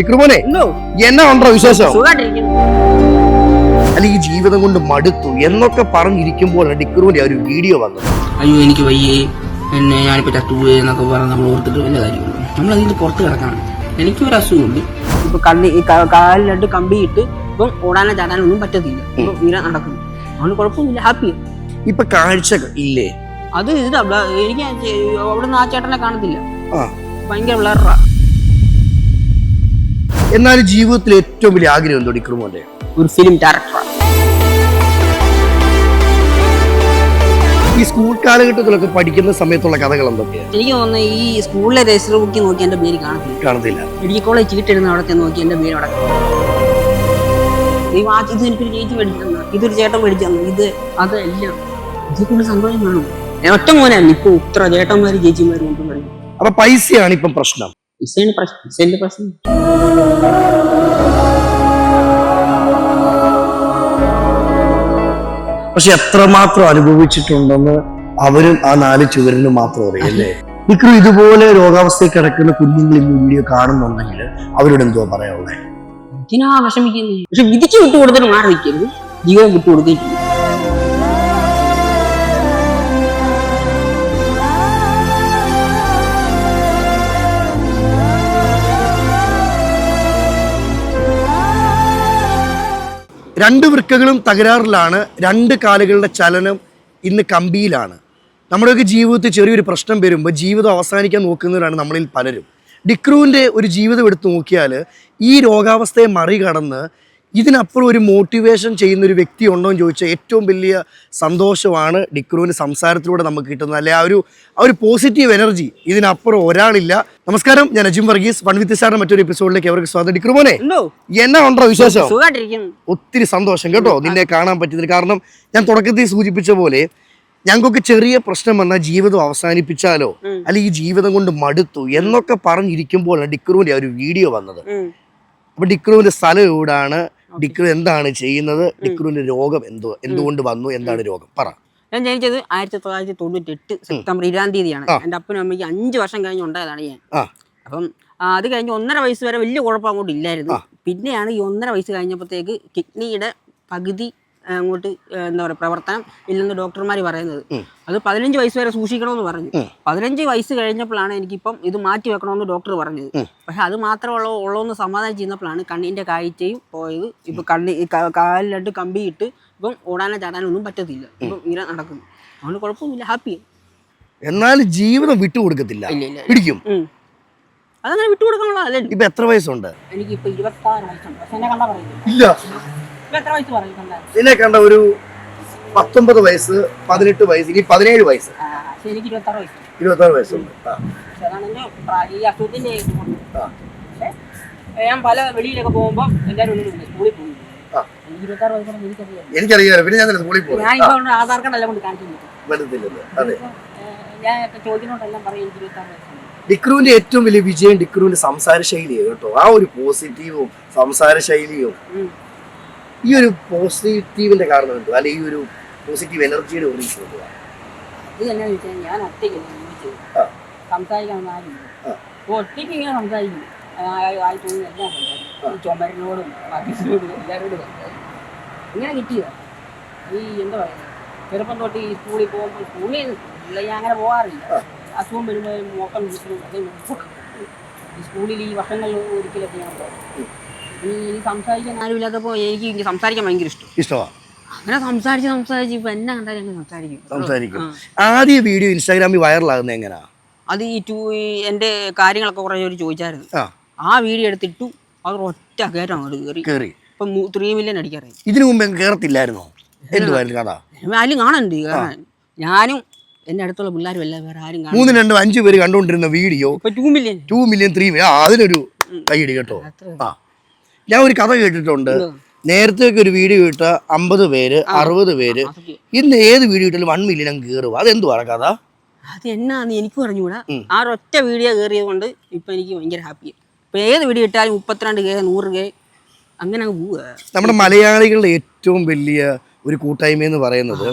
വിക്രമോനെ എന്നാ ഉണ്ടോ വിശേഷം? അല്ല ഈ ജീവിതം കൊണ്ട് മടുത്തു എന്നൊക്കെ പറഞ്ഞിരിക്കുമ്പോൾ ഡിക്രൂന്റെ ഒരു വീഡിയോ വന്നു. അയ്യോ എനിക്ക് വയ്യേ. എന്നെ ഞാനിപ്പോ ചത്തുപോയി എന്നൊക്കെ പറഞ്ഞ് നമ്മൾ ഓർത്തിട്ട് വലിയ കാര്യമുള്ളൂ. നമ്മൾ അതിൽ നിന്ന് പുറത്ത് കിടക്കണം. എനിക്കൊരു അസുഖമുണ്ട്. ഇപ്പൊ കണ്ണി ഈ ക- കാലിലിട്ട് കമ്പിയിട്ട് ഇപ്പം ഓടാനോ ചാടാനോ ഒന്നും പറ്റത്തില്ല. ഇപ്പൊ വീര നടക്കുന്നു. അതുകൊണ്ട് കുഴപ്പമൊന്നുമില്ല. ഹാപ്പി ഇപ്പൊ കാഴ്ച ഇല്ലേ? അത് ഇതാ എനിക്ക് ആ ചേ- അവിടെ നിന്ന് ആ ചേട്ടനെ കാണത്തില്ല. ആ. ഭയങ്കര ബ്ലറാ എന്നാൽ ജീവിതത്തിൽ ഏറ്റവും വലിയ ആഗ്രഹം എന്തോ ഡിക്രുമോന്റെ ഒരു ഫിലിം ഡയറക്ടറാണ് ഈ സ്കൂൾ കാലഘട്ടത്തിലൊക്കെ പഠിക്കുന്ന സമയത്തുള്ള കഥകൾ എന്തൊക്കെയാണ് എനിക്ക് തോന്നുന്നു ഈ സ്കൂളിലെ രജിസ്റ്റർ ബുക്കിൽ നോക്കി എന്റെ പേര് കാണത്തില്ല. കാണത്തില്ല. മെഡിക്കൽ കോളേജ് ചീട്ടിരുന്ന അവിടെ ചെന്ന് നോക്കി എന്റെ പേര് അവിടെ ഈ വാച്ച് ഇത് എനിക്കൊരു ചേച്ചി മേടിച്ചു തന്നു ഇതൊരു ചേട്ടൻ മേടിച്ചു തന്നു ഇത് അതെല്ലാം ഇതിൽ സന്തോഷം കാണും. ഒറ്റ മോനാണ് ഇപ്പൊ ഇത്ര ചേട്ടന്മാരും ചേച്ചിമാരും കൊണ്ടും പറയും അപ്പൊ പൈസയാണ് ഇപ്പം പ്രശ്നം. ഇസേന് പ്രശ്നം ഇസേന്റെ പ്രശ്നം. പക്ഷെ എത്രമാത്രം അനുഭവിച്ചിട്ടുണ്ടെന്ന് അവരും ആ നാല് ചുവരിനും മാത്രം അറിയല്ലേ ഇക്കും ഇതുപോലെ രോഗാവസ്ഥയിൽ കിടക്കുന്ന കുഞ്ഞുങ്ങൾ ഈ വീഡിയോ കാണുന്നുണ്ടെങ്കിൽ അവരോട് എന്തോ പറയാനുള്ളത് എന്തിനാ വിഷമിക്കുന്നത് പക്ഷെ വിധിച്ചു വിട്ടു കൊടുത്തിട്ട് മാറി നിൽക്കരുത് ജീവൻ വിട്ടു കൊടുത്തിട്ടില്ല രണ്ട് വൃക്കകളും തകരാറിലാണ് രണ്ട് കാലുകളുടെ ചലനം ഇന്ന് കമ്പിയിലാണ്. നമ്മുടെയൊക്കെ ജീവിതത്തിൽ ചെറിയൊരു പ്രശ്നം വരുമ്പോൾ ജീവിതം അവസാനിക്കാൻ നോക്കുന്നവരാണ് നമ്മളിൽ പലരും. ഡിക്രൂവിന്റെ ഒരു ജീവിതം എടുത്തു നോക്കിയാൽ ഈ രോഗാവസ്ഥയെ മറികടന്ന് ഇതിനപ്പുറം ഒരു മോട്ടിവേഷൻ ചെയ്യുന്ന ഒരു വ്യക്തി ഉണ്ടോ എന്ന് ചോദിച്ചാൽ ഏറ്റവും വലിയ സന്തോഷമാണ് ഡിക്രുവിന് സംസാരത്തിലൂടെ നമുക്ക് കിട്ടുന്നത്. അല്ലെ ആ ഒരു ആ ഒരു പോസിറ്റീവ് എനർജി ഇതിനപ്പുറം ഒരാളില്ല. നമസ്കാരം ഞാൻ അജിം വർഗീസ്. വൺ വിത്ത് സാറിന്റെ മറ്റൊരു എപ്പിസോഡിലേക്ക് അവർക്ക് സ്വാഗതം. ഡിക്രുമോനെ എന്നാ ഉണ്ടോ വിശേഷം? ഒത്തിരി സന്തോഷം കേട്ടോ നിന്നെ കാണാൻ പറ്റിയതിന്. കാരണം ഞാൻ തുടക്കത്തിൽ സൂചിപ്പിച്ച പോലെ ഞങ്ങൾക്കൊക്കെ ചെറിയ പ്രശ്നം വന്നാൽ ജീവിതം അവസാനിപ്പിച്ചാലോ. അല്ലെങ്കിൽ ഈ ജീവിതം കൊണ്ട് മടുത്തു എന്നൊക്കെ പറഞ്ഞിരിക്കുമ്പോഴാണ് ഡിക്രുവിന്റെ ആ ഒരു വീഡിയോ വന്നത്. അപ്പൊ ഡിക്രുവിന്റെ സ്ഥലം എവിടാണ്? ഡിക്രു എന്താണ് ചെയ്യുന്നത്? ഡിക്രുവിന്റെ രോഗം എന്തോ എന്തുകൊണ്ട് വന്നു? എന്താണ് രോഗം? പറ. ഞാൻ ജനിച്ചത് ആയിരത്തി തൊള്ളായിരത്തി തൊണ്ണൂറ്റി എട്ട് സെപ്റ്റംബർ ഇരുപതാം തീയതിയാണ്. എന്റെ എന്റെ അപ്പനും അമ്മയ്ക്ക് അഞ്ച് വർഷം കഴിഞ്ഞ് ഉണ്ടായതാണ് ഞാൻ. അപ്പം അത് കഴിഞ്ഞ് ഒന്നര വയസ്സ് വരെ വലിയ കുഴപ്പം അങ്ങോട്ട് ഇല്ലായിരുന്നു. പിന്നെയാണ് ഈ ഒന്നര വയസ്സ് കഴിഞ്ഞപ്പോഴത്തേക്ക് കിഡ്നിയുടെ പകുതി അങ്ങോട്ട് എന്താ പറയുക പ്രവർത്തനം ഇല്ലെന്ന് ഡോക്ടർമാർ പറയുന്നത്. അത് പതിനഞ്ച് വയസ്സ് വരെ സൂക്ഷിക്കണമെന്ന് പറഞ്ഞു. പതിനഞ്ച് വയസ്സ് കഴിഞ്ഞപ്പോഴാണ് എനിക്കിപ്പം ഇത് മാറ്റി വെക്കണമെന്ന് ഡോക്ടർ പറഞ്ഞത്. പക്ഷെ അത് മാത്രമുള്ള ഉള്ളതെന്ന് സമാധാനം ചെയ്യുന്നപ്പോഴാണ് കണ്ണിന്റെ കാഴ്ചയും പോയത്. ഇപ്പം കണ്ണി ഈ ക- കാലിലിട്ട് കമ്പി ഇട്ട് ഇപ്പം ഓടാനോ ചാടാനോ ഒന്നും പറ്റത്തില്ല. ഇപ്പം ഇങ്ങനെ നടക്കുന്നു. അതുകൊണ്ട് കുഴപ്പമൊന്നുമില്ല. ഹാപ്പി എന്നാൽ ജീവിതം വിട്ടുകൊടുക്കത്തില്ല. പിടിക്കും. അതങ്ങനെ വിട്ടു കൊടുക്കാനുള്ള ഇപ്പൊ എത്ര വയസ്സുണ്ട്? എനിക്ക് ഇപ്പൊ വയസ്സുണ്ട്. എന്നെ കണ്ടാ പറയുന്നു ഇല്ല. നിന്നെ കണ്ട ഒരു പത്തൊമ്പത് വയസ്സ് പതിനെട്ട് വയസ്സ് ഇനി പതിനേഴ് വയസ്സ്. ഇരുപത്തി ആറ് വയസ്സുണ്ട്. ഞാൻ പല വെളിയിലൊക്കെ പോകുമ്പോ ഇല്ല സ്കൂളിൽ എനിക്കറിയാലോ പിന്നെ ഞാൻ സ്കൂളിൽ പോകും ഞാൻ ആധാർ കാർഡ് എല്ലാം കൊണ്ട് കാണിച്ചു വലുതില്ലല്ലോ അതെ. ഞാൻ ചോദിക്കുന്നോണ്ടെല്ലാം പറയും എനിക്ക് ഇരുപത്താറ് വയസ്സാണ് ഡിക്രുവിന്റെ ഏറ്റവും വലിയ വിജയം ഡിക്രുവിന്റെ സംസാര ശൈലിയാണ് കേട്ടോ. ആ ഒരു പോസിറ്റീവും സംസാര ശൈലിയും. ഈ ഒരു പോസിറ്റീവിന്റെ കാരണം എന്തോ അല്ലെ ഈ ഒരു പോസിറ്റീവ് എനർജിയുടെ ഒരു ഇഷ്യൂ എന്തുവാ? വെച്ചാൽ ഞാൻ ഒറ്റയ്ക്ക്. സംസാരിക്കാൻ ഒറ്റയ്ക്ക് ഇങ്ങനെ സംസാരിക്കും. ആയി തോന്നുന്നു എല്ലാം സംസാരിക്കും. ഈ ചുമരിനോടും ബാക്കിയോടും എല്ലാവരോടും സംസാരിക്കും. ഇങ്ങനെ കിട്ടിയതാ. ഈ എന്താ പറയുക ചെറുപ്പം തൊട്ട് ഈ സ്കൂളിൽ പോകുമ്പോൾ സ്കൂളിൽ ഞാൻ അങ്ങനെ പോകാറില്ല. അസുഖം വരുമ്പോൾ മോക്കം വിളിച്ചിട്ടും അതേ. ഈ സ്കൂളിൽ ഈ വർഷങ്ങളിൽ ഒരിക്കലൊക്കെ ഞാൻ പോകും ഈ സംസാരിക്കാൻ പോയി എനിക്ക് ഇങ്ങനെ സംസാരിക്കാൻ ഭയങ്കര ഇഷ്ടം. ഇഷ്ടമാ അങ്ങനെ സംസാരിച്ച് സംസാരിച്ച് ഇപ്പൊ എന്നെ കണ്ടാലും സംസാരിക്കും. സംസാരിക്കും. ആദ്യ വീഡിയോ ഇൻസ്റ്റാഗ്രാമിൽ വൈറലാകുന്നത് എങ്ങനെയാ അത് ഈ ടൂ എന്റെ കാര്യങ്ങളൊക്കെ കുറേ പേര് ചോദിച്ചായിരുന്നു. ആ. വീഡിയോ എടുത്തിട്ടു അവർ ഒറ്റ കയറ്റം അങ്ങോട്ട് കയറി. കയറി. ഇപ്പം ത്രീ മില്യൺ അടിക്കാറായി. ഇതിനു മുമ്പ് കയറത്തില്ലായിരുന്നോ എന്തുവായിരുന്നു കഥ? കാണുന്നുണ്ട് ഞാനും എന്റെ അടുത്തുള്ള പിള്ളേരും എല്ലാം വേറെ ആരും മൂന്ന് രണ്ടും അഞ്ചു പേര് കണ്ടുകൊണ്ടിരുന്ന video two million two million three അതിനൊരു കൈയിടി കേട്ടോ. ആ. ഞാൻ ഒരു കഥ കേട്ടിട്ടുണ്ട്. നേരത്തെ ഒരു വീഡിയോ ഇട്ട അമ്പത് പേര് അറുപത് പേര് ഇന്ന് ഏത് വീഡിയോ ഇട്ടാലും വൺ മില്യൺ അങ്ങ് കയറും അതെന്തുവാണ് കഥ? അത് എന്നാന്ന് എനിക്ക് പറഞ്ഞുകൂടാ. ആ ഒറ്റ വീഡിയോ കയറിയത് കൊണ്ട് ഇപ്പൊ എനിക്ക് ഭയങ്കര ഹാപ്പി ഇപ്പൊ ഏത് വീഡിയോ ഇട്ടാലും മുപ്പത്തിരണ്ട് കെ നൂറ് കെ അങ്ങനെ അങ്ങ് പോവുക നമ്മുടെ മലയാളികളുടെ ഏറ്റവും വലിയ ഒരു കൂട്ടായ്മ എന്ന് പറയുന്നത്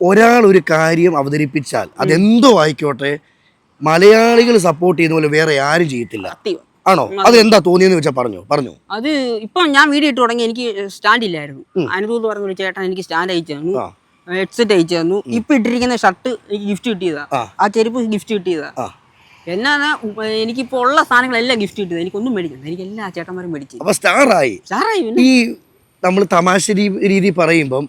ഒരാൾ ഒരു കാര്യം അവതരിപ്പിച്ചാൽ അതെന്തോ ആയിക്കോട്ടെ മലയാളികൾ സപ്പോർട്ട് ചെയ്യുന്ന പോലെ വേറെ ആരും ചെയ്യത്തില്ല. ആണോ? അത് എന്താ തോന്നിയെന്ന് വെച്ചാൽ പറഞ്ഞു പറഞ്ഞു. അത് ഇപ്പൊ ഞാൻ വീഡിയോ ഇട്ട് തുടങ്ങി എനിക്ക് സ്റ്റാൻഡ് ഇല്ലായിരുന്നു. അനിരുദ്ധ പറഞ്ഞ ഒരു ചേട്ടൻ എനിക്ക് സ്റ്റാൻഡ് അയച്ചു തന്നു. ഹെഡ്സെറ്റ് അയച്ചു തന്നു. ഇപ്പൊ ഇട്ടിരിക്കുന്ന ഷർട്ട് എനിക്ക് ഗിഫ്റ്റ് കിട്ടിയതാ. ആ. ചെരുപ്പ് ഗിഫ്റ്റ് കിട്ടിയതാ. എന്നാ എന്നാണ് എനിക്കിപ്പോ ഉള്ള സാധനങ്ങളെല്ലാം ഗിഫ്റ്റ് കിട്ടിയത്. എനിക്കൊന്നും മേടിക്കണം എനിക്ക് എല്ലാ ചേട്ടന്മാരും മേടിച്ചു അപ്പൊ സ്റ്റാറായി. സ്റ്റാറായി ഈ നമ്മൾ തമാശ രീതി പറയുമ്പം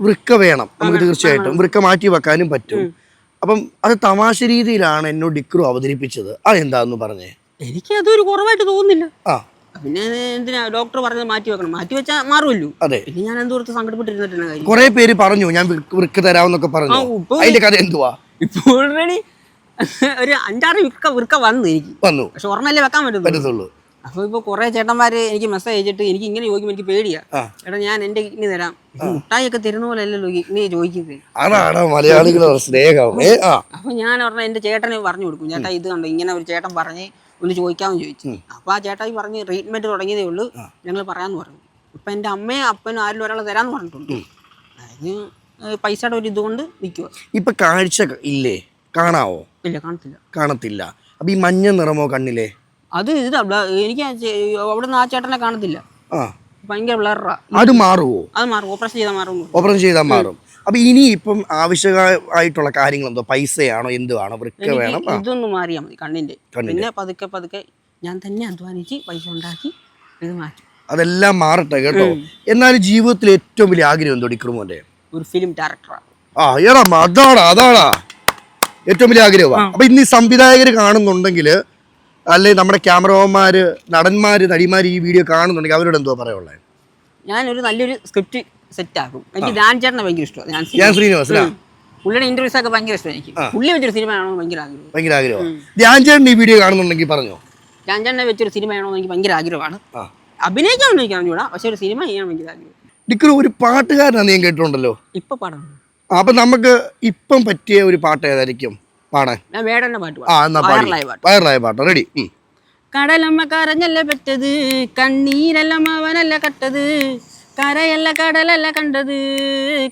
വൃക്ക വേണം. നമുക്ക് തീർച്ചയായിട്ടും വൃക്ക മാറ്റി വെക്കാനും പറ്റും. അപ്പം അത് തമാശ രീതിയിലാണ് എന്നോട് ഡിക്രു അവതരിപ്പിച്ചത്. അത് എന്താന്ന് പറഞ്ഞേ? എനിക്ക് അതൊരു കുറവായിട്ട് തോന്നുന്നില്ല. ആ. പിന്നെ എന്തിനാ ഡോക്ടർ പറഞ്ഞത് മാറ്റി വെക്കണം? മാറ്റി വെച്ചാൽ മാറുമല്ലോ. അതെ. പിന്നെ ഞാൻ എന്തോർത്ത് സങ്കടപ്പെട്ടിരുന്നിട്ടാണ് കുറെ പേര് പറഞ്ഞു ഞാൻ വൃക്ക് തരാമെന്നൊക്കെ പറഞ്ഞു. അതിന്റെ കഥ എന്തുവാ? ഇപ്പൊ ഓൾറെഡി ഒരു അഞ്ചാറ് വിക്ക വൃക്ക വന്നു എനിക്ക്. വന്നു. പക്ഷെ ഒരെണ്ണല്ലേ വെക്കാൻ പറ്റത്തുള്ളൂ. അപ്പൊ ഇപ്പൊ കുറെ ചേട്ടന്മാര് എനിക്ക് മെസ്സേജ് അയച്ചിട്ട് എനിക്ക് ഇങ്ങനെ ചോദിക്കുമ്പോൾ എനിക്ക് പേടിയാ. എടാ ഞാൻ എന്റെ കിഡ്നി തരാം. മുട്ടായി ഒക്കെ തരുന്ന പോലെ അല്ലല്ലോ കിഡ്നി ചോദിക്കുന്നത് മലയാളികളുടെ സ്നേഹം. അപ്പൊ ഞാൻ പറഞ്ഞ എന്റെ ചേട്ടനെ പറഞ്ഞു കൊടുക്കും. ചേട്ടാ ഇത് കണ്ടോ? ഇങ്ങനെ ഒരു ചേട്ടൻ പറഞ്ഞ് ഒന്ന് ചോദിക്കാമെന്ന് ചോദിച്ചു. അപ്പൊ ആ ചേട്ടായി പറഞ്ഞ് ട്രീറ്റ്മെന്റ് തുടങ്ങിയതേ ഉള്ളൂ. ഞങ്ങൾ പറയാന്ന് പറഞ്ഞു. ഇപ്പൊ എന്റെ അമ്മയും അപ്പനും ആരിലും ഒരാളെ തരാന്ന് പറഞ്ഞിട്ടുണ്ട്. അതിന് പൈസയുടെ ഒരു ഇതുകൊണ്ട് നിൽക്കുക ഇപ്പൊ കാഴ്ച ഇല്ലേ? കാണാവോ? ഇല്ല കാണത്തില്ല. കാണത്തില്ല. അപ്പൊ ഈ മഞ്ഞ നിറമോ കണ്ണിലെ? അത് ഇതാ എനിക്ക് അവിടെ നിന്ന് ആ ചേട്ടനെ കാണത്തില്ല. ഭയങ്കര ബ്ലറാ. അത് മാറുമോ അത് മാറും. ഓപ്പറേഷൻ ചെയ്താൽ മാറും. ഓപ്പറേഷൻ ചെയ്താൽ മാറും. അപ്പൊ ഇനി ഇപ്പം ആവശ്യമായിട്ടുള്ള കാര്യങ്ങൾ എന്തോ പൈസയാണോ എന്തുവാണോ വൃക്ക വേണം? ഇതൊന്നും മാറിയാൽ മതി കണ്ണിന്റെ. പിന്നെ പതുക്കെ പതുക്കെ ഞാൻ തന്നെ അധ്വാനിച്ച് പൈസ ഉണ്ടാക്കി ഇത് മാറ്റി. അതെല്ലാം മാറട്ടെ കേട്ടോ. എന്നാലും ജീവിതത്തിൽ ഏറ്റവും വലിയ ആഗ്രഹം എന്തോ ഡിക്രുമോന്റെ ഒരു ഫിലിം ഡയറക്ടറാണ് ആ. എടാ അതാണ് അതാടാ. ഏറ്റവും വലിയ ആഗ്രഹമാണ് അപ്പൊ ഇന്ന് സംവിധായകർ കാണുന്നുണ്ടെങ്കിൽ അല്ലെ നമ്മുടെ ക്യാമറമാര് നടന്മാര് നടിമാര് ഈ വീഡിയോ കാണുന്നുണ്ടെങ്കിൽ അവരോട് എന്തോ പറയാനുള്ളത് ഞാനൊരു നല്ലൊരു സ്ക്രിപ്റ്റ് സെറ്റ് ആക്കും എനിക്ക് ധ്യാൻ ചേട്ടനെ ഭയങ്കര ഇഷ്ടമാണ് ഞാൻ ശ്രീനിവാസനാ? പുള്ളിയുടെ ഇന്റർവ്യൂസ് ഒക്കെ ഭയങ്കര ഇഷ്ടമാണ് എനിക്ക്. പുള്ളി വെച്ചൊരു സിനിമ ആണോ ഭയങ്കര ആഗ്രഹം ഭയങ്കര ആഗ്രഹം ധ്യാൻ ചേട്ടൻ ഈ വീഡിയോ കാണുന്നുണ്ടെങ്കിൽ പറഞ്ഞോ? ധ്യാൻ ചേട്ടനെ വെച്ചൊരു സിനിമ ആണോ എനിക്ക് ഭയങ്കര ആഗ്രഹമാണ് അഭിനയിക്കാൻ എനിക്ക് അറിഞ്ഞൂടാ പക്ഷെ ഒരു സിനിമ ചെയ്യാൻ ഭയങ്കര ആഗ്രഹം ഡിക്രു ഒരു പാട്ടുകാരനാണ് ഞാൻ കേട്ടിട്ടുണ്ടല്ലോ? ഇപ്പൊ പാടണം ആ, അപ്പൊ നമുക്ക് ഇപ്പം പറ്റിയ ഒരു പാട്ട് ഏതായിരിക്കും? പാടാൻ. ഞാൻ വേടന്റെ പാട്ട് ആ പാടാം എന്നാ പാടി. വൈറലായ പാട്ട്. റെഡി. കടലമ്മ കരഞ്ഞല്ല പെറ്റത് കണ്ണീരല്ല അവനല്ല കട്ടത്. കരയല്ല കടലല്ല കണ്ടത്.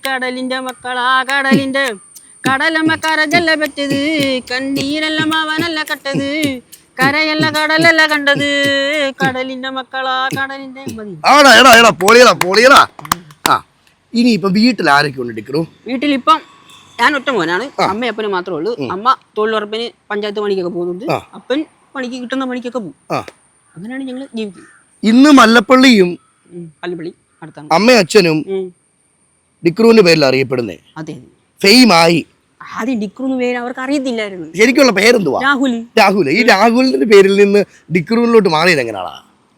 കടലിന്റെ മക്കളാ കടലിന്റെ. കടലമ്മ കരജല്ല പറ്റത്. കണ്ണീരല്ല അവനല്ല കട്ടത്. കരയല്ല കടലല്ല കണ്ടത്. കടലിന്റെ മക്കളാ കടലിന്റെ. ആടാ എടാ എടാ പൊളിയടാ പൊളിയടാ. ആ ഇനി ഇപ്പൊ വീട്ടിൽ ആരൊക്കെ ഉണ്ട് ഡിക്രു വീട്ടിലിപ്പം ഞാൻ ഒറ്റ മോനാണ്. അമ്മ അപ്പനും മാത്രമേ ഉള്ളൂ. അമ്മ തൊഴിലുറപ്പിന് പഞ്ചായത്ത് പണിക്കൊക്കെ പോകുന്നുണ്ട്. അപ്പൻ പണിക്ക് കിട്ടുന്ന പണിക്കൊക്കെ പോകും. അങ്ങനെയാണ് ഞങ്ങൾ ജീവിക്കുന്നത്. ഇന്ന് മല്ലപ്പള്ളിയും അടുത്താണ് അമ്മയും അച്ഛനും. ഡിക്രുവിന്റെ പേരിൽ അറിയപ്പെടുന്നേ. ഫെയിം ആയി ആദ്യം ഡിക്രൂന്ന് പേര് അവർക്ക് അറിയത്തില്ലായിരുന്നു ശരിക്കുള്ള പേരെന്തുവാ? രാഹുൽ. രാഹുൽ ഈ രാഹുലിന്റെ പേരിൽ നിന്ന് ഡിക്രുവിലോട്ട് മാറിയത് എങ്ങനെയാണാ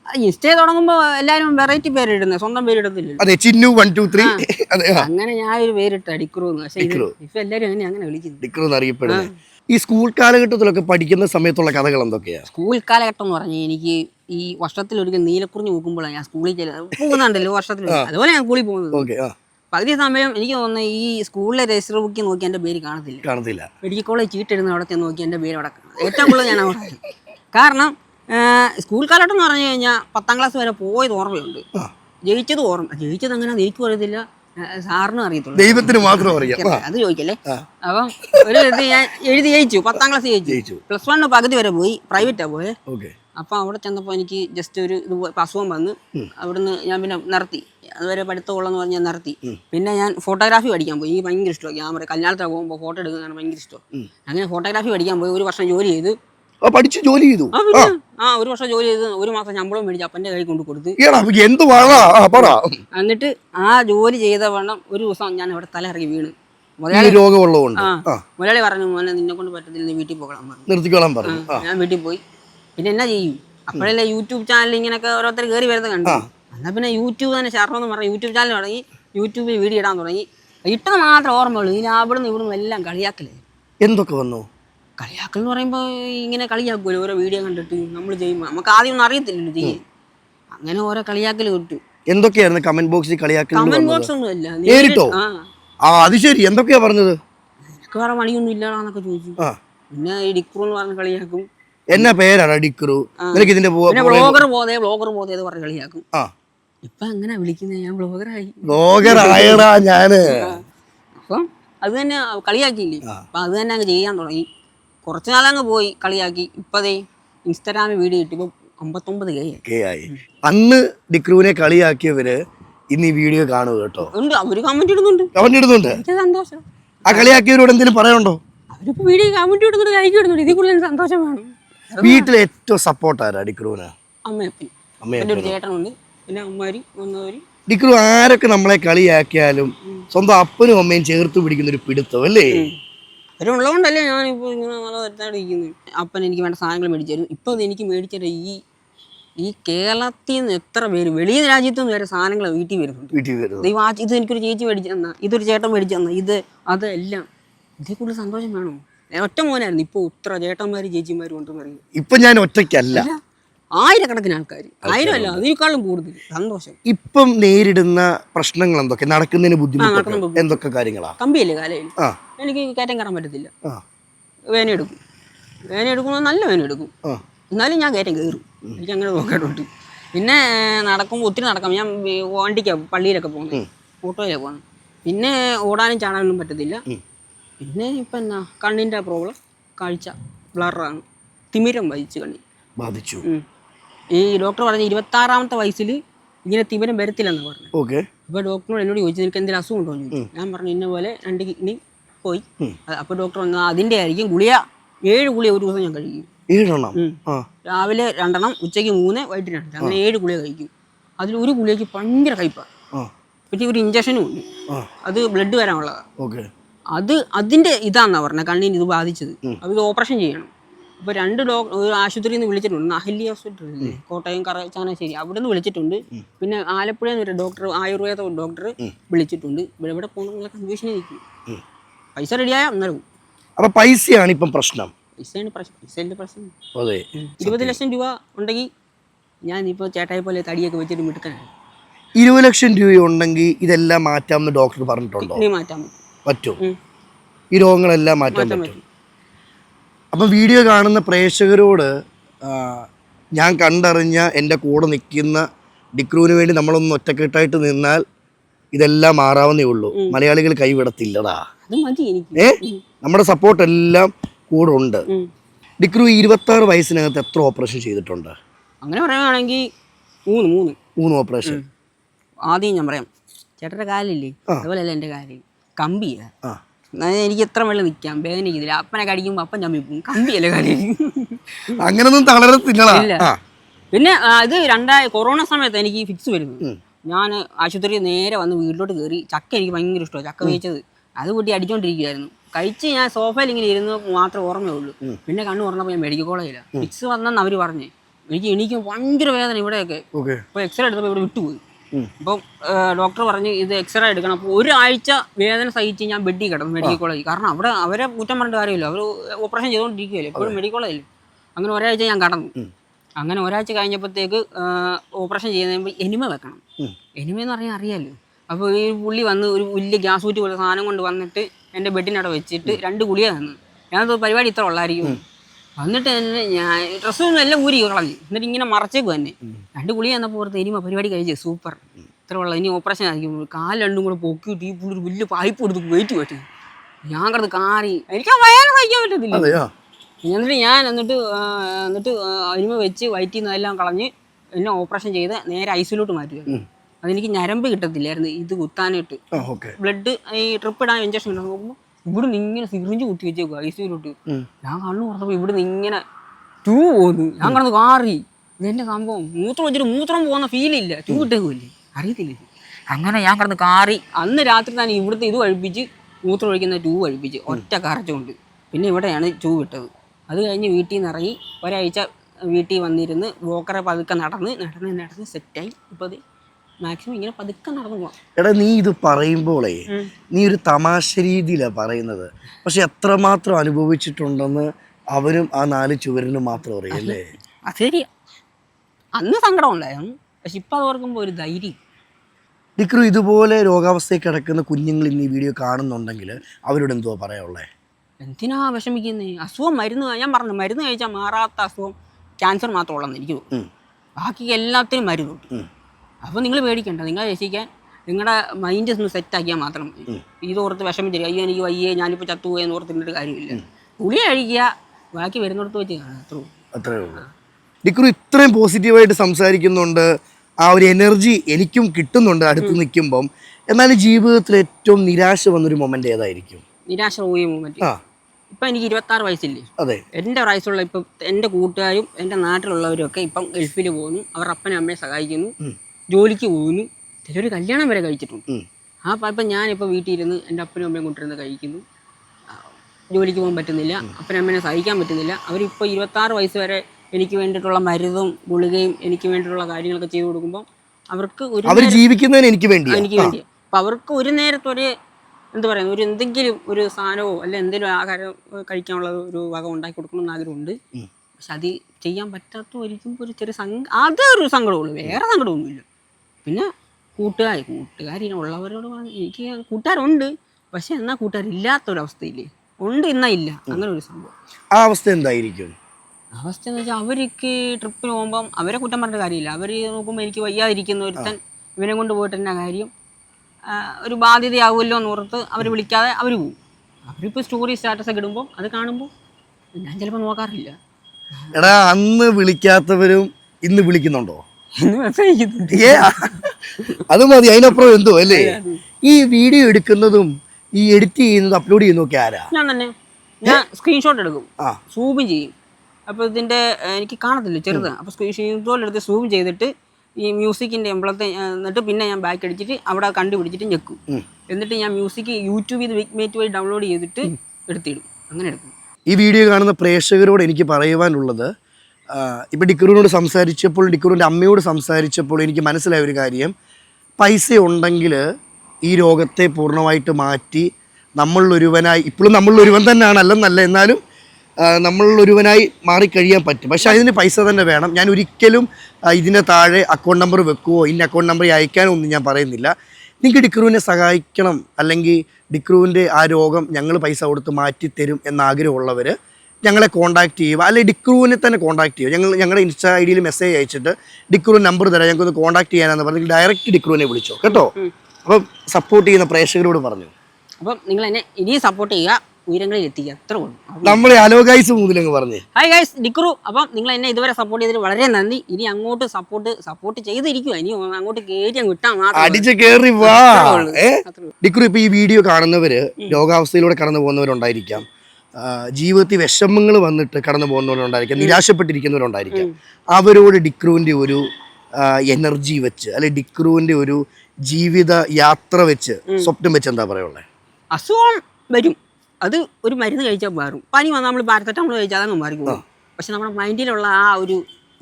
ഇൻസ്റ്റേ തുടങ്ങുമ്പോ എല്ലാരും വെറൈറ്റി പേര് ഇടുന്നത് സ്വന്തം പേര് ഇടത്തില്ലല്ലോ അതെ ചിന്നു വൺ ടു ത്രീ. അങ്ങനെ ഞാൻ ഒരു പേരിട്ട ഡിക്രൂന്ന് പക്ഷേ ഇപ്പൊ എല്ലാരും അങ്ങനെ അങ്ങനെ വിളിക്കുന്നു. ഡിക്രു അറിയപ്പെടുന്നത് ഈ സ്കൂൾ കാലഘട്ടത്തിലൊക്കെ പഠിക്കുന്ന സമയത്തുള്ള കഥകൾ എന്തൊക്കെയാ? സ്കൂൾ കാലഘട്ടം എന്ന് പറഞ്ഞാൽ എനിക്ക് ഈ വർഷത്തിൽ ഒരിക്കൽ നീലക്കുറിഞ്ഞ് നോക്കുമ്പോഴാണ് ഞാൻ സ്കൂളിൽ ചെല്ലുന്നത്. പോകുന്നുണ്ടല്ലോ വർഷത്തിൽ അതുപോലെ ഞാൻ സ്കൂളിൽ പോകുന്നത്. പകുതി സമയം എനിക്ക് തോന്നുന്നത് ഈ സ്കൂളിലെ രജിസ്റ്റർ ബുക്കിൽ നോക്കി എന്റെ പേര് കാണത്തില്ല. കാണത്തില്ല. മെഡിക്കൽ കോളേജ് ചീട്ടിടുന്ന അവിടെ നോക്കി എന്റെ പേര് അവിടെ ഏറ്റവും കൂടുതൽ ഞാൻ അവിടെ കാരണം സ്കൂൾ കാലഘട്ടം എന്ന് പറഞ്ഞു കഴിഞ്ഞാൽ പത്താം ക്ലാസ് വരെ പോയത് ഓർമ്മയുണ്ട്. ജയിച്ചത് ഓർമ്മ. ജയിച്ചത് അങ്ങനെ എനിക്കും അറിയത്തില്ല. സാറിനും അറിയത്തുള്ളൂ. ദൈവത്തിന് മാത്രം അറിയാം. അത് ചോദിക്കല്ലേ. അപ്പം ഒരു ഞാൻ എഴുതി ജയിച്ചു. പത്താം ക്ലാസ് ജയിച്ചു. പ്ലസ് വണ്ണ് പകുതി വരെ പോയി. പ്രൈവറ്റാ പോയെ. ഓക്കെ അപ്പം അവിടെ ചെന്നപ്പോൾ എനിക്ക് ജസ്റ്റ് ഒരു ഇത് അസുഖം വന്ന് അവിടുന്ന് ഞാൻ പിന്നെ നിർത്തി. അതുവരെ പഠിത്തമുള്ളെന്ന് പറഞ്ഞ് ഞാൻ നിർത്തി. പിന്നെ ഞാൻ ഫോട്ടോഗ്രാഫി പഠിക്കാൻ പോയി. എനിക്ക് ഭയങ്കര ഇഷ്ടമാണ് ക്യാമറ കല്യാണത്തിന് പോകുമ്പോൾ ഫോട്ടോ എടുക്കുന്നതാണ് ഭയങ്കര ഇഷ്ടം. അങ്ങനെ ഫോട്ടോഗ്രാഫി പഠിക്കാൻ പോയി. ഒരു വർഷം ജോലി ചെയ്ത്. പഠിച്ച് ജോലി ചെയ്തു. ആ ഒരു വർഷം ജോലി ചെയ്ത് ഒരു മാസം ശമ്പളം മേടിച്ച് അപ്പന്റെ കൈ കൊണ്ട് കൊടുത്ത്. എന്ത് വേണ എന്നിട്ട് ആ ജോലി ചെയ്ത വണ്ണം ഒരു ദിവസം ഞാൻ അവിടെ തല ഇറങ്ങി വീണ് മുതലാളി പറഞ്ഞു മോനെ നിന്നെ കൊണ്ട് പറ്റത്തില്ല നീ വീട്ടിൽ പോകണം നിർത്തിക്കോളാൻ പറഞ്ഞു. ഞാൻ വീട്ടിൽ പോയി. പിന്നെ എന്നാ ചെയ്യും? അപ്പോഴല്ലേ യൂട്യൂബ് ചാനൽ ഇങ്ങനെയൊക്കെ ഓരോരുത്തർ കയറി വരുന്നത് കണ്ടു. എന്നാൽ പിന്നെ യൂട്യൂബ് തന്നെ ചേർക്കണമെന്ന് പറഞ്ഞു യൂട്യൂബ് ചാനൽ തുടങ്ങി യൂട്യൂബിൽ വീഡിയോ ഇടാൻ തുടങ്ങി. ഇട്ടത് മാത്രം ഓർമ്മയുള്ളൂ. ഇനി അവിടുന്ന് ഇവിടുന്ന് എല്ലാം കളിയാക്കലേ. എന്തൊക്കെ വന്നു? കളിയാക്കൽ എന്ന് പറയുമ്പോൾ ഇങ്ങനെ കളിയാക്കുമല്ലോ ഓരോ വീഡിയോ കണ്ടിട്ട് നമ്മൾ ചെയ്യുമ്പോൾ നമുക്ക് ആദ്യം ഒന്നും അറിയത്തില്ലല്ലോ ചെയ്യും അങ്ങനെ ഓരോ കളിയാക്കൽ കിട്ടു എന്തൊക്കെയായിരുന്നു കമന്റ് ബോക്സിൽ കളിയാക്കൽ കമന്റ് ബോക്സ് ഒന്നും അല്ല നേരിട്ടോ? ആ. അത് ശരി. എന്തൊക്കെയാ പറഞ്ഞത്? എനിക്ക് വേറെ പണിയൊന്നും ഇല്ലാടാന്നൊക്കെ ചോദിച്ചു. പിന്നെ ഈ ഡിക്രു എന്ന് പറഞ്ഞ് കളിയാക്കും. എന്നാ പേരാണ് അടിക്കറു നിനക്ക് ഇതിന്റെ പോതേ പോതേ എന്ന് പറഞ്ഞ് കളിയാക്കും. ഇപ്പൊ അങ്ങനെ വിളിക്കുന്നത് ഞാൻ ബ്ലോഗറായി ബ്ലോഗറായടാ ഞാൻ. അപ്പം അത് തന്നെ കളിയാക്കിയില്ലേ? അപ്പൊ അത് തന്നെ അങ്ങ് ചെയ്യാൻ തുടങ്ങി. കുറച്ച് നാളങ്ങ് പോയി കളിയാക്കി. ഇപ്പതേ ഇൻസ്റ്റാഗ്രാമിൽ വീഡിയോ ഇട്ടിപ്പോ അമ്പത്തൊമ്പത് കെ ആയി. അന്ന് ഡിക്രുവിനെ കളിയാക്കിയവര് ഇന്ന് ഈ വീഡിയോ കാണുക കേട്ടോ. ഉണ്ട്. അവർ കമന്റ് ഇടുന്നുണ്ട്. കമന്റ് ഇടുന്നുണ്ട്. സന്തോഷം. ആ കളിയാക്കിയവരോട് എന്തെങ്കിലും പറയണ്ടോ അവരിപ്പോ വീഡിയോ കമന്റ് ഇടുന്നുണ്ട് ലൈക്ക് ഇടുന്നുണ്ട്. ഇതിൽ കൂടുതൽ സന്തോഷം വേണം. വീട്ടിൽ ഏറ്റവും സപ്പോർട്ട് ആരാ? ഡിക്രൂവിന് ചേട്ടനുണ്ട്. പിന്നെ അമ്മമാര് വന്നവര്. ഡിക്രു ആരൊക്കെ നമ്മളെ കളിയാക്കിയാലും സ്വന്തം അപ്പനും അമ്മയും ചേർത്ത് പിടിക്കുന്ന ഒരു പിടുത്തം അല്ലേ? അവരുള്ളതുകൊണ്ടല്ലേ ഞാനിപ്പോൾ ഇങ്ങനെ നല്ല തെറ്റായിട്ട് ഇരിക്കുന്നത് അപ്പൻ എനിക്ക് വേണ്ട സാധനങ്ങൾ മേടിച്ചു തരും. ഇപ്പം എനിക്ക് മേടിച്ചിട്ട് ഈ ഈ കേരളത്തിൽ നിന്ന് എത്ര പേര് വെളിയ രാജ്യത്തു നിന്ന് വരെ സാധനങ്ങൾ വീട്ടിൽ വരുന്നുണ്ട്. വീട്ടിൽ വരുന്നു ഇത് എനിക്കൊരു ചേച്ചി മേടിച്ചു തന്ന ഇതൊരു ചേട്ടൻ മേടിച്ചു തന്ന ഇത് അതെല്ലാം. ഇതേക്കുള്ള കൂടുതൽ സന്തോഷം വേണോ? ഞാൻ ഒറ്റ മോനായിരുന്നു. ഇപ്പോൾ ഉത്ര ചേട്ടന്മാരും ചേച്ചിമാരും ഉണ്ടെന്ന് അറിയും ഇപ്പൊ ഞാൻ ഒറ്റയ്ക്കല്ല. ആയിരക്കണക്കിന് ആൾക്കാർ ആയിരം അല്ല അതിനേക്കാളും കൂടുതൽ സന്തോഷം. ഇപ്പം നേരിടുന്ന പ്രശ്നങ്ങൾ എന്തൊക്കെ നടക്കുന്നതിന് ബുദ്ധിമുട്ട്. എന്തൊക്കെ കാര്യങ്ങളാ? കമ്പിയല്ലേ കാലയിൽ? എനിക്ക് കയറ്റം കയറാൻ പറ്റത്തില്ല. വേന എടുക്കും. വേന എടുക്കുമ്പോൾ നല്ല വേന എടുക്കും. എന്നാലും ഞാൻ കയറ്റം കയറും. എനിക്ക് അങ്ങനെ നോക്കാറുണ്ട് പിന്നെ നടക്കുമ്പോൾ ഒത്തിരി നടക്കാം. ഞാൻ വണ്ടിക്കാ വണ്ടിക്കാണ് പള്ളിയിലൊക്കെ പോകുന്നത്. ഓട്ടോയിലാണ് പോകുന്നത്. പിന്നെ ഓടാനും ചാടാനൊന്നും പറ്റത്തില്ല. പിന്നെ ഇപ്പം എന്നാ കണ്ണിന്റെ പ്രോബ്ലം കാഴ്ച ബ്ലറാണ് തിമിരം വഹിച്ചു കണ്ണി ബാധിച്ചു. ഈ ഡോക്ടർ പറഞ്ഞ ഇരുപത്താറാമത്തെ വയസ്സിൽ ഇങ്ങനെ തിമിരം വരത്തില്ലെന്ന് പറഞ്ഞു. ഓക്കെ. അപ്പോൾ ഡോക്ടറോട് എന്നോട് ചോദിച്ചു നിനക്ക് എന്തെങ്കിലും അസുഖം ഉണ്ടോ ചോദിച്ചു? ഞാൻ പറഞ്ഞു ഇന്ന പോലെ രണ്ട് കിഡ്നി പോയി. അപ്പോൾ ഡോക്ടർ പറഞ്ഞു അതിന്റെ ആയിരിക്കും ഗുളിയ ഏഴ് ഗുളിയ ഒരു ദിവസം ഞാൻ കഴിക്കും. ഏഴെണ്ണം? രാവിലെ രണ്ടെണ്ണം ഉച്ചയ്ക്ക് മൂന്ന് വൈകിട്ട് രണ്ട്. അങ്ങനെ ഏഴ് ഗുളിയ കഴിക്കും. അതിൽ ഒരു ഗുളിയക്ക് ഭയങ്കര കയ്പാണ് ആ. പിന്നെ ഒരു ഇഞ്ചക്ഷനും ഉണ്ട്. അത് ബ്ലഡ് വരാനുള്ളതാണ് ഓക്കെ. അത് അതിന്റെ ഇതാന്നാ പറഞ്ഞത് കണ്ണിന് ഇത് ബാധിച്ചത്. അത് ഓപ്പറേഷൻ ചെയ്യണം. അപ്പോൾ രണ്ട് ഡോ ആശുപത്രിയിൽ നിന്ന് വിളിച്ചിട്ടുണ്ട് അഹല്യ ഹോസ്പിറ്റൽ കോട്ടയം കറ ചങ്ങനാശ്ശേരി. അവിടെ നിന്ന് വിളിച്ചിട്ടുണ്ട് പിന്നെ ആലപ്പുഴയിൽ നിന്ന് ഒരു ഡോക്ടർ ആയുർവേദ ഡോക്ടർ വിളിച്ചിട്ടുണ്ട്. ഇവിടെ ഇവിടെ പോകണമെന്നുള്ള കൺഫ്യൂഷനിൽ നിൽക്കും പൈസ റെഡിയായ അന്നേരം പോകും. അപ്പൊ പൈസയാണ് ഇപ്പം പ്രശ്നം. പൈസയാണ് പ്രശ്നം. പൈസേന്റെ പ്രശ്നം? അതെ. ഇരുപത് ലക്ഷം രൂപ ഉണ്ടെങ്കിൽ ഞാൻ ഇപ്പോൾ ചേട്ടായി പോലെ തടിയൊക്കെ വെച്ചിട്ട് മിടുക്കാനാണ്. ഇരുപത് ലക്ഷം രൂപ ഉണ്ടെങ്കിൽ ഇതെല്ലാം മാറ്റാമെന്ന് ഡോക്ടർ പറഞ്ഞിട്ടുണ്ടോ? ഇനി മാറ്റാൻ പറ്റും. ഈ രോഗങ്ങളെല്ലാം മാറ്റാൻ പറ്റും. അപ്പം വീഡിയോ കാണുന്ന പ്രേക്ഷകരോട് ഞാൻ കണ്ടറിഞ്ഞ എന്റെ കൂടെ നിൽക്കുന്ന ഡിക്രൂവിന് വേണ്ടി നമ്മളൊന്ന് ഒറ്റക്കെട്ടായിട്ട് നിന്നാൽ ഇതെല്ലാം മാറാവുന്നേ ഉള്ളൂ. മലയാളികൾ കൈവിടത്തില്ലടാ. ഏ? നമ്മുടെ സപ്പോർട്ട് എല്ലാം കൂടെ ഉണ്ട്. ഡിക്രൂ ഇരുപത്തി ആറ് വയസ്സിനകത്ത് എത്ര ഓപ്പറേഷൻ ചെയ്തിട്ടുണ്ട്? അങ്ങനെ പറയുകയാണെങ്കിൽ മൂന്ന് മൂന്ന്. മൂന്ന് ഓപ്പറേഷൻ ആദ്യം ഞാൻ പറയാം. ചേട്ടന്റെ കാലില്ലേ? അതുപോലെയല്ല എന്റെ കാൽ. കമ്പിയാ. എനിക്ക് എത്ര വെള്ളം നിൽക്കാം? വേദനയ്ക്കില്ല അപ്പനെ കടിക്കുമ്പോൾ അപ്പൻ ചമ്മി കമ്പിയല്ല കാലിൽ അങ്ങനൊന്നും തളരത്തില്ല പിന്നെ അത് രണ്ടായ കൊറോണ സമയത്ത് എനിക്ക് ഫിക്സ് വരുന്നു ഞാൻ ആശുപത്രിയിൽ നേരെ വന്ന് വീട്ടിലോട്ട് കയറി ചക്ക എനിക്ക് ഭയങ്കര ഇഷ്ടമാണ് ചക്ക വേവിച്ചത്. അത് കൂട്ടി അടിച്ചോണ്ടിരിക്കുകയായിരുന്നു കഴിച്ച് ഞാൻ സോഫയിൽ ഇങ്ങനെ ഇരുന്ന് മാത്രമേ ഓർമ്മയുള്ളൂ പിന്നെ കണ്ണു പറഞ്ഞപ്പോൾ ഞാൻ മെഡിക്കൽ കോളേജില ഫിക്സ് വന്നെന്ന് അവർ പറഞ്ഞു. എനിക്ക് എനിക്ക് ഭയങ്കര വേദന ഇവിടെയൊക്കെ. അപ്പോൾ എക്സ്റേ എടുത്തപ്പോൾ ഇവിടെ വിട്ടുപോയി. അപ്പം ഡോക്ടർ പറഞ്ഞ് ഇത് എക്സ്റേ എടുക്കണം. അപ്പോൾ ഒരാഴ്ച വേദന സഹിച്ച് ഞാൻ ബെഡിൽ കിടന്നു മെഡിക്കൽ കോളേജ് കാരണം അവിടെ അവരെ കുറ്റം പറഞ്ഞിട്ട് കാര്യമില്ല. അവർ ഓപ്പറേഷൻ ചെയ്തുകൊണ്ടിരിക്കുകയല്ലേ. എപ്പോഴും മെഡിക്കൽ കോളേജിൽ. അങ്ങനെ ഒരാഴ്ച ഞാൻ കടന്നു. അങ്ങനെ ഒരാഴ്ച കഴിഞ്ഞപ്പോഴത്തേക്ക് ഓപ്പറേഷൻ ചെയ്യുന്ന എനിമ വെക്കണം. എനിമ എന്ന് പറഞ്ഞാൽ അറിയാമല്ലോ അപ്പോൾ ഈ പുള്ളി വന്ന് ഒരു വലിയ ഗ്യാസ് ഊറ്റി പോലെ സാധനം കൊണ്ട് വന്നിട്ട് എന്റെ ബെഡിനവിടെ വെച്ചിട്ട് രണ്ട് ഗുളിക തന്നു. ഞാനത് പരിപാടി ഇത്ര ഉള്ളായിരിക്കും. എന്നിട്ട് എന്നെ ഞാൻ ഡ്രസ്സൊന്നും എല്ലാം ഊരി കളഞ്ഞു. എന്നിട്ട് ഇങ്ങനെ മറച്ചേക്കും തന്നെ രണ്ട് പുളി എന്നപ്പോൾ ഓർത്ത് പരിപാടി കഴിച്ചേ സൂപ്പർ. ഇത്ര ഉള്ളത് ഇനി ഓപ്പറേഷൻ ആയിരിക്കും. കാൽ രണ്ടും കൂടെ പൊക്കിയിട്ട് ഈ പുള്ളി ഒരു വലിയ പൈപ്പ് എടുത്ത് വെയിറ്റ് പറ്റി ഞാൻ കിടന്ന് കാറി. എനിക്ക് ആ വയറ് സഹിക്കാൻ പറ്റത്തില്ല. എന്നിട്ട് ഞാൻ എന്നിട്ട് എന്നിട്ട് അരിമ വെച്ച് വയറ്റിൽ നിന്ന് എല്ലാം കളഞ്ഞ് എന്നെ ഓപ്പറേഷൻ ചെയ്ത് നേരെ ഐസിലോട്ട് മാറ്റുക അതെനിക്ക് ഞരമ്പ് കിട്ടത്തില്ലായിരുന്നു. ഇത് കുത്താനായിട്ട്. ബ്ലഡ് ഈ ട്രിപ്പ് ഇടാൻ ഇഞ്ചക്ഷൻ നോക്കുമ്പോൾ ഇവിടുന്ന് ഇങ്ങനെ സിറിഞ്ച് കുത്തി വെച്ചേക്കുക ഐസിയിലോട്ട് ഞാൻ കണ്ണു പുറത്തപ്പോ ഇവിടുന്ന് ഇങ്ങനെ ടൂ പോകുന്നു ഞാൻ കിടന്ന് കാറി. ഇതെന്റെ സംഭവം? മൂത്രം വെച്ചിട്ട് മൂത്രം പോകുന്ന ഫീലില്ല ടൂ ഇട്ടേക്കുമല്ലേ അറിയത്തില്ല. അങ്ങനെ ഞാൻ കിടന്ന് കാറി. അന്ന് രാത്രി തന്നെ ഇവിടുത്തെ ഇത് കഴിപ്പിച്ച് മൂത്രം ഒഴിക്കുന്ന ടൂ കഴിപ്പിച്ച് ഒറ്റ കറച്ചുകൊണ്ട് പിന്നെ ഇവിടെയാണ് ടൂ വിട്ടത്. അത് കഴിഞ്ഞ് വീട്ടിൽ നിന്ന് ഇറങ്ങി ഒരാഴ്ച വീട്ടിൽ വന്നിരുന്ന് വോക്കറെ പതുക്കെ നടന്ന് നടന്ന് നടന്ന് സെറ്റായി ഇപ്പോൾ അത് മാക്സിമം ഇങ്ങനെ പതുക്കെ നടന്നു പോവാം. എടാ നീ ഇത് പറയുമ്പോളേ നീ ഒരു തമാശ രീതിയിലാണ് പറയുന്നത്. പക്ഷെ എത്രമാത്രം അനുഭവിച്ചിട്ടുണ്ടെന്ന് അവരും ആ നാല് ചുവരിനും മാത്രം അറിയല്ലേ അത് ശരി. അന്ന് സങ്കടം ഉണ്ടായിരുന്നു. പക്ഷെ ഇപ്പം അത് ഓർക്കുമ്പോൾ ഒരു ധൈര്യം. ഡിക്രു ഇതുപോലെ രോഗാവസ്ഥയിൽ കിടക്കുന്ന കുഞ്ഞുങ്ങൾ ഇന്ന് ഈ വീഡിയോ കാണുന്നുണ്ടെങ്കിൽ അവരോട് എന്തുവാ പറയാനുള്ളേ? എന്തിനാ വിഷമിക്കുന്നേ? അസുഖം മരുന്ന് ഞാൻ പറഞ്ഞു മരുന്ന് കഴിച്ചാൽ മാറാത്ത അസുഖം ക്യാൻസർ മാത്രം ഉള്ളെന്ന് എനിക്ക് തോന്നുന്നു. ബാക്കി എല്ലാത്തിനും മരുന്നുണ്ട്. അപ്പോൾ നിങ്ങൾ പേടിക്കണ്ട. നിങ്ങൾ രക്ഷിക്കാൻ നിങ്ങളുടെ മൈൻഡ് ഒന്ന് സെറ്റാക്കിയാൽ മാത്രം മതി. ഇതോർത്ത് വിഷമിച്ചിരിക്കുക അയ്യോ എനിക്ക് വയ്യേ ഞാനിപ്പോൾ ചത്തുപോയെന്ന് ഓർത്തിട്ടൊരു കാര്യമില്ല. ഗുളിക കഴിക്കുക. ബാക്കി വരുന്നിടത്ത് വെച്ച് അത്രേ ഉള്ളൂ. അത്രേ ഉള്ളൂ. ഡിക്രു ഇത്രയും പോസിറ്റീവായിട്ട് സംസാരിക്കുന്നുണ്ട്. ആ ഒരു എനർജി എനിക്കും കിട്ടുന്നുണ്ട് അടുത്ത് നിൽക്കുമ്പം. എന്നാൽ ജീവിതത്തിൽ ഏറ്റവും നിരാശ വന്നൊരു മൊമെന്റ് ഏതായിരിക്കും? നിരാശ പോയ മൊമെന്റ് ഇപ്പം എനിക്ക് ഇരുപത്താറ് വയസ്സില്ലേ? അതെ. എന്റെ വയസ്സുള്ള ഇപ്പം എന്റെ കൂട്ടുകാരും എന്റെ നാട്ടിലുള്ളവരും ഒക്കെ ഇപ്പം ഗൾഫിൽ പോകുന്നു. അവർ അപ്പനെ അമ്മയെ സഹായിക്കുന്നു. ജോലിക്ക് പോകുന്നു ചിലർ കല്യാണം വരെ കഴിച്ചിട്ടുണ്ട്. ആ പ- ഇപ്പം ഞാനിപ്പോൾ വീട്ടിൽ ഇരുന്ന് എന്റെ അപ്പനും അമ്മയും കൊണ്ടിരുന്ന് കഴിക്കുന്നു. ജോലിക്ക് പോകാൻ പറ്റുന്നില്ല. അപ്പനമ്മനെ സഹിക്കാൻ പറ്റുന്നില്ല. അവരിപ്പോൾ ഇരുപത്താറ് വയസ്സ് വരെ എനിക്ക് വേണ്ടിയിട്ടുള്ള മരുന്നും ഗുളികയും എനിക്ക് വേണ്ടിയിട്ടുള്ള കാര്യങ്ങളൊക്കെ ചെയ്തു കൊടുക്കുമ്പോൾ അവർക്ക് ഒരു അവർ ജീവിക്കുന്നതിന് എനിക്ക് വേണ്ടി എനിക്ക് വേണ്ടി അപ്പം അവർക്ക് ഒരു നേരത്തൊരു എന്താ പറയുക ഒരു എന്തെങ്കിലും ഒരു സാധനമോ അല്ല എന്തെങ്കിലും ആഹാരം കഴിക്കാനുള്ള ഒരു വക ഉണ്ടാക്കി കൊടുക്കണമെന്ന് ആഗ്രഹമുണ്ട്. പക്ഷെ അത് ചെയ്യാൻ പറ്റാത്തവരിക്കും ഒരു ചെറിയ സങ്ക അതേ ഒരു സങ്കടമുള്ളൂ വേറെ സങ്കടമൊന്നുമില്ല. പിന്നെ കൂട്ടുകാർ കൂട്ടുകാർ ഉള്ളവരോട് പറഞ്ഞ് എനിക്ക് കൂട്ടുകാരുണ്ട് പക്ഷെ എന്നാൽ കൂട്ടുകാരില്ലാത്തൊരവസ്ഥയില്ലേ ഉണ്ട് എന്നാ ഇല്ല. അങ്ങനെ ഒരു സംഭവം. ആ അവസ്ഥ എന്തായിരിക്കും? അവസ്ഥ എന്ന് വെച്ചാൽ അവർക്ക് ട്രിപ്പിന് പോകുമ്പം അവരെ കുറ്റം പറഞ്ഞ കാര്യമില്ല. അവർ നോക്കുമ്പോൾ എനിക്ക് വയ്യാതിരിക്കുന്ന ഒരുത്തൻ ഇവനെ കൊണ്ട് പോയിട്ട് എന്നാ കാര്യം? ഒരു ബാധ്യതയാവുമല്ലോ എന്ന് ഓർത്ത് അവർ വിളിക്കാതെ അവർ പോകും അവരിപ്പോൾ സ്റ്റോറി സ്റ്റാറ്റസ് ഒക്കെ ഇടുമ്പോൾ അത് കാണുമ്പോൾ ഞാൻ ചിലപ്പോൾ നോക്കാറില്ല. എടാ അന്ന് വിളിക്കാത്തവരും ഇന്ന് വിളിക്കുന്നുണ്ടോ? ഏ അത് മതി അതിനപ്പുറം എന്തോ അല്ലേ? ഈ വീഡിയോ എടുക്കുന്നതും ഈ എഡിറ്റ് ചെയ്യുന്നതും അപ്ലോഡ് ചെയ്യുന്നതും ഒക്കെ ആരാ? ഞാൻ തന്നെ. ഞാൻ സ്ക്രീൻഷോട്ട് എടുക്കും. സൂം ചെയ്യും. അപ്പോൾ ഇതിന്റെ എനിക്ക് കാണത്തില്ല ചെറുത്. അപ്പോൾ സ്ക്രീൻഷോട്ട് എടുത്ത് സൂം ചെയ്തിട്ട് ഈ മ്യൂസിക്കിന്റെ എംബ്ലത്തെ എന്നിട്ട് പിന്നെ ഞാൻ ബാക്ക് അടിച്ചിട്ട് അവിടെ കണ്ടുപിടിച്ചിട്ട് ഞെക്കും. എന്നിട്ട് ഞാൻ മ്യൂസിക് യൂട്യൂബിൽ നിന്ന് വിഗ്മേറ്റ് വഴി ഡൗൺലോഡ് ചെയ്തിട്ട് എടുത്തിടും. അങ്ങനെ എടുക്കും. ഈ വീഡിയോ കാണുന്ന പ്രേക്ഷകരോട് എനിക്ക് പറയുവാനുള്ളത് ഇപ്പം ഡിക്രൂനോട് സംസാരിച്ചപ്പോൾ ഡിക്കുറിന്റെ അമ്മയോട് സംസാരിച്ചപ്പോൾ എനിക്ക് മനസ്സിലായ ഒരു കാര്യം. പൈസ ഉണ്ടെങ്കിൽ ഈ രോഗത്തെ പൂർണമായിട്ട് മാറ്റി നമ്മളൊരുവനായി ഇപ്പോഴും നമ്മളൊരുവൻ തന്നെയാണ് അല്ലെന്നല്ല എന്നാലും നമ്മളിലൊരുവനായി മാറിക്കഴിയാൻ പറ്റും. പക്ഷേ അതിന് പൈസ തന്നെ വേണം. ഞാൻ ഒരിക്കലും ഇതിന്റെ താഴെ അക്കൗണ്ട് നമ്പർ വെക്കുവോ ഇന്ന അക്കൗണ്ട് നമ്പർ അയക്കാനോ ഒന്നും ഞാൻ പറയുന്നില്ല. നിങ്ങൾക്ക് ഡിക്രൂവിനെ സഹായിക്കണം. അല്ലെങ്കിൽ ഡിക്രൂവിന്റെ ആ രോഗം ഞങ്ങൾ പൈസ കൊടുത്ത് മാറ്റിത്തരും എന്നാഗ്രഹമുള്ളവർ ഞങ്ങളെ കോൺടാക്ട് ചെയ്യുക. അല്ലെങ്കിൽ ഡിക്രൂവിനെ തന്നെ കോൺടാക്ട് ചെയ്യുക. ഞങ്ങൾ ഞങ്ങളുടെ ഇൻസ്റ്റാ ഐ ഡിയിൽ മെസ്സേജ് അയച്ചിട്ട് ഡിക്രൂ നമ്പർ തരാം. ഞങ്ങൾക്കൊന്ന് കോൺടാക്ട് ചെയ്യാനാന്ന് പറഞ്ഞെങ്കിൽ ഡയറക്റ്റ് ഡിക്രൂവിനെ വിളിച്ചോ. കേട്ടോ? അപ്പം സപ്പോർട്ട് ചെയ്യുന്ന പ്രേക്ഷകരോട് പറഞ്ഞു. അപ്പം നിങ്ങൾ എന്നെ ഇനിയും സപ്പോർട്ട് ചെയ്യുക. ഉയരങ്ങളിൽ എത്തിക്കുക. അത്ര നമ്മൾ അലോഗൈസ് മുതലങ്ങ് പറഞ്ഞു. ഹായ് ഗൈസ് ഡിക്രു. അപ്പം നിങ്ങൾ എന്നെ ഇതുവരെ സപ്പോർട്ട് ചെയ്തിട്ട് വളരെ നന്ദി. ഇനി അങ്ങോട്ട് സപ്പോർട്ട് സപ്പോർട്ട് ചെയ്തിരിക്കുക ഇനി അങ്ങോട്ട് കയറി അങ്ങ് വിട്ടാൽ മാത്രം അടിച്ച് കയറി വാ. ഡിക്രു ഇപ്പൊ ഈ വീഡിയോ കാണുന്നവര് രോഗാവസ്ഥയിലൂടെ കടന്നു പോകുന്നവരുണ്ടായിരിക്കാം ജീവിതത്തിൽ വിഷമങ്ങൾ വന്നിട്ട് കടന്നു പോകുന്നവരുണ്ടായിരിക്കാം നിരാശപ്പെട്ടിരിക്കുന്നവരുണ്ടായിരിക്കാം. അവരോട് ഡിക്രൂവിന്റെ ഒരു എനർജി വെച്ച് അല്ലെ ഡിക്രൂവിന്റെ ഒരു ജീവിത യാത്ര വെച്ച് സ്വപ്നം വെച്ച് എന്താ പറയുള്ളത് അസുഖം വരും. അത് ഒരു മരുന്ന് കഴിച്ചാൽ മാറും. പനി വന്നാൽ നമ്മൾ പാരസെറ്റമോൾ കഴിച്ചാൽ അതങ്ങ് മാറിക്കോളും പക്ഷെ നമ്മുടെ മൈൻഡിലുള്ള ആ ഒരു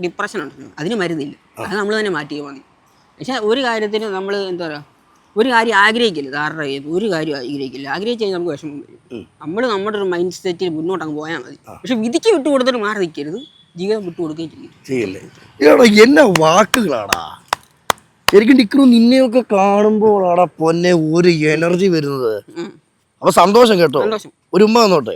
ഡിപ്രഷൻ ഉണ്ടല്ലോ അതിന് മരുന്നില്ല. അത് നമ്മൾ തന്നെ മാറ്റിയാൽ മതി. പക്ഷെ ഒരു കാര്യത്തിന് നമ്മൾ എന്താ പറയുക ഒരു കാര്യം ആഗ്രഹിക്കില്ല. ധാരണ ഒരു കാര്യം ആഗ്രഹിക്കില്ല. ആഗ്രഹിച്ചു കഴിഞ്ഞാൽ നമുക്ക് വിഷമം വരും. നമ്മൾ നമ്മുടെ ഒരു മൈൻഡ് സെറ്റിൽ മുന്നോട്ട് അങ്ങ് പോയാൽ മതി. പക്ഷെ വിധിക്ക് വിട്ടു കൊടുത്തിട്ട് മാറി നിൽക്കരുത് ജീവിതം വിട്ടു കൊടുക്കുകയും ചെയ്യരുത്. ചെയ്യല്ലേ? എന്നെ വാക്കുകളാടാ. ശരിക്കും ഡിക്രു നിന്നെയൊക്കെ കാണുമ്പോഴാടാ പൊന്നെ ഒരു എനർജി വരുന്നത്. അപ്പൊ സന്തോഷം കേട്ടോ. ഒരു ഉമ്മ തന്നോട്ടെ